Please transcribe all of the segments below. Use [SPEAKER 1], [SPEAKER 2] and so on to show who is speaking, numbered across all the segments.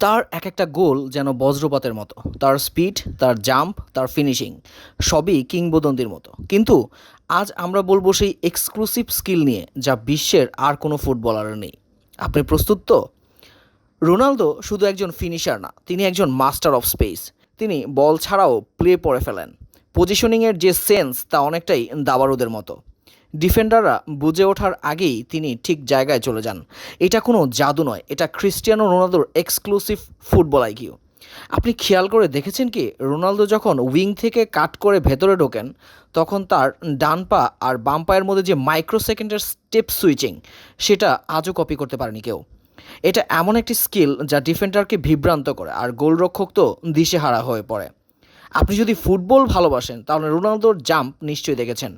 [SPEAKER 1] তার এক একটা গোল যেন বজ্রপাতের মতো। তার স্পিড তার জাম্প তার ফিনিশিং সবই কিংবদন্তির মতো। কিন্তু আজ আমরা বলব সেই এক্সক্লুসিভ স্কিল নিয়ে যা বিশ্বের আর কোনো ফুটবলারের নেই। আপনি প্রস্তুত তো? রোনালদো শুধু একজন ফিনিশার না, তিনি একজন মাস্টার অফ স্পেস তিনি বল ছাড়াও প্লে পড়ে ফেলেন। পজিশনিংয়ের যে সেন্স তা অনেকটাই দাবারুদের মতো। ডিফেন্ডাররা বুঝে ওঠার আগেই তিনি ঠিক জায়গায় চলে যান। এটা কোনো জাদু নয়, এটা ক্রিস্টিয়ানো রোনালদোর এক্সক্লুসিভ ফুটবল আইকিউ আপনি খেয়াল করে দেখেছেন কি, রোনালদো যখন উইং থেকে কাট করে ভেতরে ঢোকেন, তখন তার ডান পা আর বাম পায়ের মধ্যে যে মাইক্রো সেকেন্ডের স্টেপ সুইচিং, সেটা আজও কপি করতে পারেনি কেউ। এটা এমন একটি স্কিল যা ডিফেন্ডারকে বিভ্রান্ত করে, আর গোলরক্ষক তো দিশেহারা হয়ে পড়ে। আপনি যদি ফুটবল ভালোবাসেন, তাহলে রোনালদোর জাম্প নিশ্চয়ই দেখেছেন।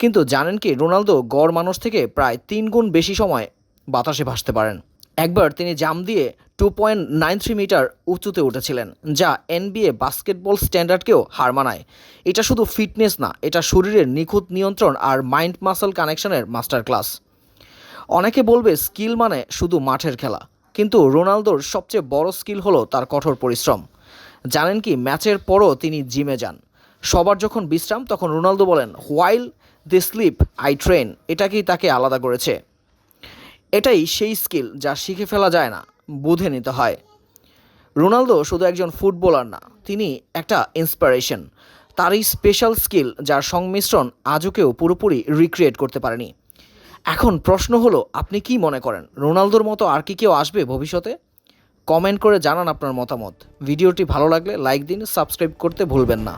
[SPEAKER 1] কিন্তু জানেন কি, রোনালদো গড় মানুষ থেকে প্রায় তিন গুণ বেশি সময় বাতাসে ভাসতে পারেন। একবার তিনি জাম্প দিয়ে two point nine three metre উঁচুতে উঠেছিলেন, যা এনবিএ বাস্কেটবল স্ট্যান্ডার্ডকেও হার মানায়। এটা শুধু ফিটনেস না, এটা শরীরের নিখুঁত নিয়ন্ত্রণ আর মাইন্ড মাসল কানেকশনের মাস্টার ক্লাস অনেকে বলবে স্কিল মানে শুধু মাঠের খেলা, কিন্তু রোনালদোর সবচেয়ে বড় স্কিল হলো তার কঠোর পরিশ্রম। জানেন কি, ম্যাচের পরও তিনি জিমে যান। সবার যখন বিশ্রাম, তখন রোনালদো বলেন while the sleep I train এটাকেই তাকে আলাদা করেছে? এটাই সেই স্কিল যা শিখে ফেলা যায় না, বুঝে নিতে হয়। রোনালদো শুধু একজন ফুটবলার না, তিনি একটা ইন্সপিরেশন তারই স্পেশাল স্কিল যার সংমিশ্রণ আজও কেউ পুরোপুরি রিক্রিয়েট করতে পারেনি। এখন প্রশ্ন হলো, আপনি কি মনে করেন, রোনালদোর মতো আর কি কেউ আসবে ভবিষ্যতে? কমেন্ট করে জানান আপনার মতামত। ভিডিওটি ভালো লাগলে লাইক দিন সাবস্ক্রাইব করতে ভুলবেন না।